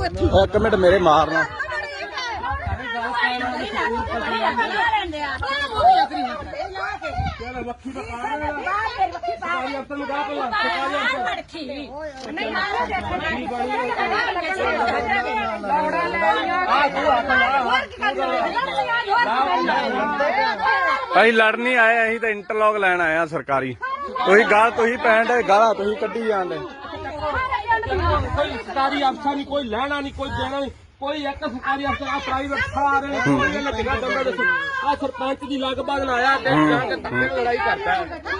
ਤੂੰ ਇੱਥੇ ਇੱਕ ਮਿੰਟ ਮੇਰੇ ਮਾਰਨਾ। ਅਸੀਂ ਲੜ ਆਏ, ਅਸੀਂ ਤਾਂ ਇੰਟਰਲੌਕ ਲੈਣ ਆਏ ਆ ਸਰਕਾਰੀ। ਤੁਸੀਂ ਗਾਲ ਤੁਸੀਂ ਪੈਣ ਦੇ ਗਾਲਾਂ ਤੁਸੀਂ ਕੱਢੀ ਜਾਂਦੇ। ਕੋਈ ਸਰਕਾਰੀ ਅਫਸਰ ਨਹੀਂ ਕੋਈ ਲੈਣਾ ਨਹੀਂ ਕੋਈ ਦੇਣਾ ਨਹੀਂ ਕੋਈ ਇੱਕ ਸਰਕਾਰੀ ਅਫਸਰ ਆ ਪ੍ਰਾਈਵੇਟ ਖਾ ਰਹੇ ਕੋਈ ਕਿਹਾ ਦੰਦਾ ਦੱਸੋ। ਆ ਸਰਪੰਚ ਦੀ ਲਗਭਗ ਨਾ ਆਇਆ ਤੇ ਜਾ ਕੇ ਲੜਾਈ ਕਰਦਾ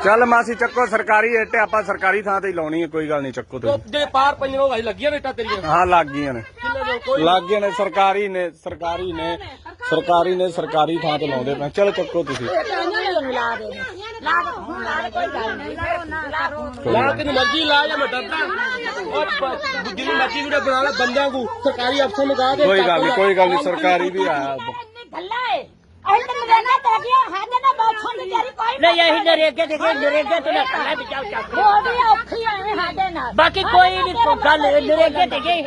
ਚੱਲ ਮਾਸੀ ਚੱਕੋ ਸਰਕਾਰੀ ਇੱਟ ਆਪਾਂ ਸਰਕਾਰੀ ਥਾਂ ਤੇ ਹੀ ਲਾਉਣੀ ਹੈ ਕੋਈ ਗੱਲ ਨਹੀਂ ਚੱਕੋ ਤੁਸੀਂ। ਜੇ ਪਾਰ ਪਈਆਂ ਉਹ ਭਾਈ ਲੱਗੀਆਂ ਰੇਟਾਂ ਤੇਰੀਆਂ? ਹਾਂ ਲੱਗ ਗਈਆਂ ਨੇ। ਲੱਗ ਗਏ ਨੇ ਸਰਕਾਰੀ ਨੇ ਸਰਕਾਰੀ ਨੇ ਸਰਕਾਰੀ ਨੇ ਸਰਕਾਰੀ ਥਾਂ ਤੇ ਲਾਉਂਦੇ ਪਏ ਚਲੋ ਚੱਕੋ ਤੁਸੀਂ। ਲਾ ਕੇ ਮਰਜ਼ੀ ਲਾ ਜਾਂ ਮੈਂ ਡਰਦਾ ਉਹ ਪ- ਜਿੰਨੀ ਮਰਜ਼ੀ ਵੀਡੀਓ ਬਣਾ ਲੈ ਬੰਦਿਆਂ ਨੂੰ ਸਰਕਾਰੀ ਅਫਸਰ ਨੂੰ ਕਹਾ ਦੇ ਕੋਈ ਗੱਲ ਨਹੀਂ ਕੋਈ ਗੱਲ ਨਹੀਂ ਸਰਕਾਰੀ ਵੀ ਆਇਆ ਉਦੋਂ। ਨਹੀਂ ਅਸੀਂ ਨਰੇਗੇ ਦੇ ਕੇ ਨਰੇਗੇ ਤੋਂ ਲੱਤਾਂ ਹੈ ਬਚਾਓ ਚੱਕ ਬਾਕੀ ਕੋਈ ਨਹੀਂ ਗੱਲ ਨਰੇਗੇ ਤੇ ਗਏ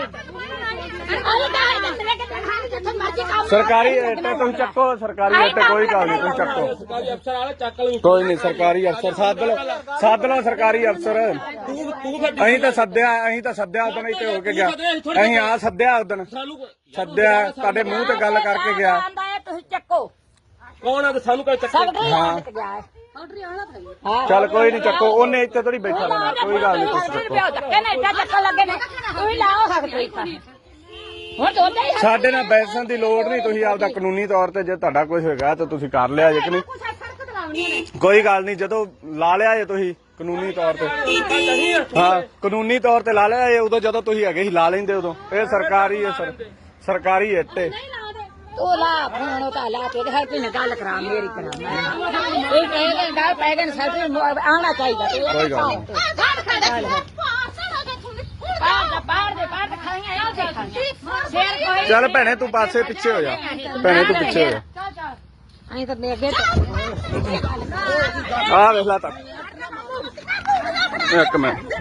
ਸਰਕਾਰੀ ਇੱਟ ਤੁਸੀਂ ਚੱਕੋ ਸਰਕਾਰੀ ਇੱਟ ਕੋਈ ਗੱਲ ਨਹੀਂ ਤੁਸੀਂ ਚੱਕੋ। ਸਰਕਾਰੀ ਅਫਸਰ ਵਾਲੇ ਚੱਕ ਲਈ ਕੋਈ ਨਹੀਂ ਸਰਕਾਰੀ ਅਫਸਰ ਸੱਦ ਲਓ ਸੱਦ ਲਓ ਸਰਕਾਰੀ ਅਫਸਰ। ਤੂੰ ਤੂੰ ਫਿਰ ਅਸੀਂ ਤਾਂ ਸੱਦਿਆ ਅਸੀਂ ਤਾਂ ਸੱਦਿਆ ਉਦੋਂ ਇੱਥੇ ਹੋ ਕੇ ਗਿਆ। ਅਸੀਂ ਆ ਸੱਦਿਆ ਉਦੋਂ ਸੱਦਿਆ ਤੁਹਾਡੇ ਮੂੰਹ ਤੇ ਗੱਲ ਕਰਕੇ ਗਿਆ। ਤੁਸੀਂ ਚੱਕੋ ਕੌਣ ਆ ਤੇ ਸਾਨੂੰ ਕੋਈ ਚੱਕਰ? ਹਾਂ। ਚੱਲ ਕੋਈ ਨਹੀਂ ਚੱਕੋ ਉਹਨੇ ਇੱਥੇ ਥੋੜੀ ਬੈਠਾ ਰਹਿਣਾ ਕੋਈ ਗੱਲ ਨਹੀਂ ਤੁਸੀਂ ਚੱਕੋ। ਧੱਕੇ ਨਾ ਇੱਟਾ ਚੱਕਣ ਲੱਗੇ ਨੇ ਤੁਸੀਂ ਲਾਓ ਸਕਦੇ ਹੁਣ ਹੀ ਸਾਡੇ ਨਾਲ ਬੈਸਣ ਦੀ ਲੋੜ ਨਹੀਂ ਤੁਸੀਂ ਆਪਦਾ ਕਾਨੂੰਨੀ ਤੌਰ ਤੇ ਜੇ ਤੁਹਾਡਾ ਕੁਝ ਹੈਗਾ ਤਾਂ ਤੁਸੀਂ ਕਰ ਲਿਆ ਜੇ ਕਿ ਨਹੀਂ ਕੋਈ ਗੱਲ ਨਹੀਂ ਜਦੋਂ ਲਾ ਲਿਆ ਜੇ ਤੁਸੀਂ ਕਾਨੂੰਨੀ ਤੌਰ ਤੇ ਹਾਂ ਕਾਨੂੰਨੀ ਤੌਰ ਤੇ ਲਾ ਲਿਆ ਜੇ ਉਦੋਂ ਜਦੋਂ ਤੁਸੀਂ ਹੈਗੇ ਸੀ ਲਾ ਲੈਂਦੇ ਉਦੋਂ ਇਹ ਸਰਕਾਰੀ ਹੈ ਸਰ ਸਰਕਾਰੀ ਇੱਟ ਹੈ ਤੂੰ ਲਾ ਫੋਨ ਉਤਾ ਲਾ ਕੇ ਹਰ ਕੋਈ ਨਾਲ ਗੱਲ ਕਰਾ ਮੇਰੀ ਕਰਾ ਇਹ ਗੱਲ ਪੈ ਗਏ ਸਾਡੇ ਆਉਣਾ ਚਾਹੀਦਾ ਕੋਈ ਗੱਲ ਨਹੀਂ ਬਾਹਰ ਦਾ ਬਾਹਰ ਦੇ ਬਾਹਰ ਖਾਈਆਂ ਆ ਦੇਖਾਂਗੇ ਸ਼ੇਰ ਕੋਈ ਚੱਲ ਭੈਣੇ, ਤੂੰ ਪਾਸੇ ਪਿੱਛੇ ਹੋ ਜਾ। ਭੈਣੇ, ਤੂੰ ਪਿੱਛੇ ਹੋ ਜਾ। ਅਸੀਂ ਤਾਂ ਅੱਗੇ ਆ ਵੇਖ ਲਾ ਤੱਕ ਇੱਕ ਮਿੰਟ।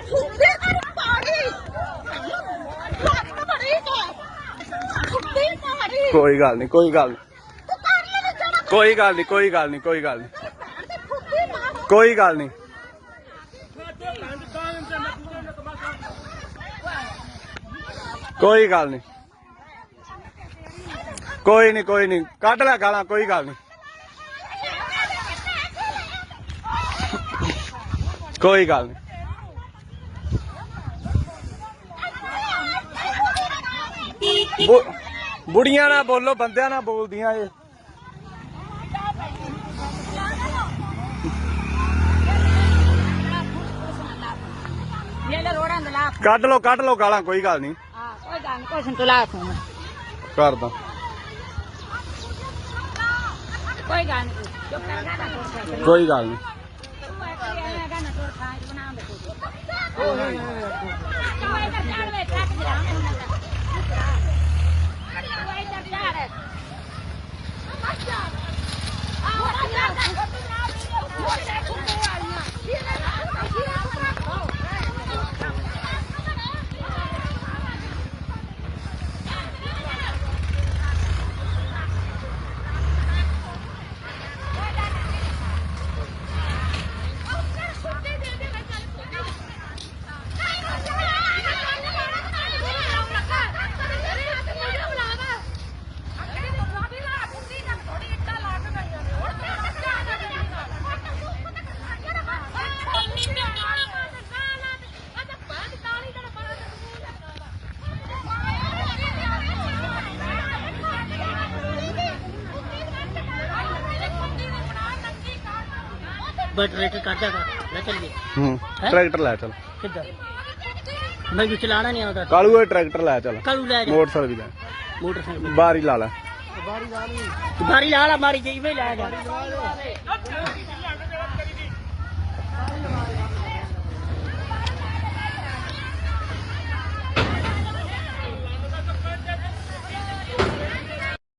ਕੋਈ ਗੱਲ ਨਹੀਂ ਕੋਈ ਗੱਲ ਨਹੀਂ ਕੋਈ ਗੱਲ ਨਹੀਂ ਕੋਈ ਗੱਲ ਨਹੀਂ ਕੋਈ ਗੱਲ ਨਹੀਂ ਕੋਈ ਗੱਲ ਨਹੀਂ ਕੋਈ ਗੱਲ ਨਹੀਂ। ਕੋਈ ਨਹੀਂ ਕੋਈ ਨਹੀਂ। ਕੱਢ ਲੈ ਗਾਲਾਂ ਕੋਈ ਗੱਲ ਨਹੀਂ। ਕੋਈ ਗੱਲ ਨਹੀਂ। ਬੁੜੀਆਂ ਨਾਲ ਬੋਲੋ ਬੰਦਿਆਂ ਨਾਲ ਬੋਲਦੀਆਂ ਇਹ। ਕੱਢ ਲੋ ਕੱਢ ਲੋ ਗਾਲਾਂ ਕੋਈ ਗੱਲ ਨਹੀਂ। ਗੱਲ ਨੀ, ਕੋਈ ਗੱਲ ਨਹੀਂ ਕੋਈ ਗੱਲ ਨਹੀਂ ਤੂੰ ਇੱਕ ਨਾ। ਤੋੜ ਦੇ ਚੱਲ ਵੇ ਟਰੱਕ ਦੇ ਹੁੰਦਾ ਬਟ ਹੂੰ ਟਰੈਕਟਰ ਲੈ ਚੱਲ। ਕਿੱਦਾਂ? ਚਲਾਣਾ ਨਹੀਂ ਆਉਂਦਾ। ਕਾਲੂ ਇਹ ਟਰੈਕਟਰ ਲੈ ਚੱਲ। ਕਾਲੂ ਲੈ ਜਾ। ਮੋਟਰਸਾਈਕਲ ਵੀ ਲੈ। ਮੋਟਰਸਾਈਕਲ ਬਾਰੀ ਲਾ ਲੈ। ਬਾਰੀ ਲਾ ਲਾ ਮਾਰੀ ਜਈ ਵੇ ਲੈ ਜਾ।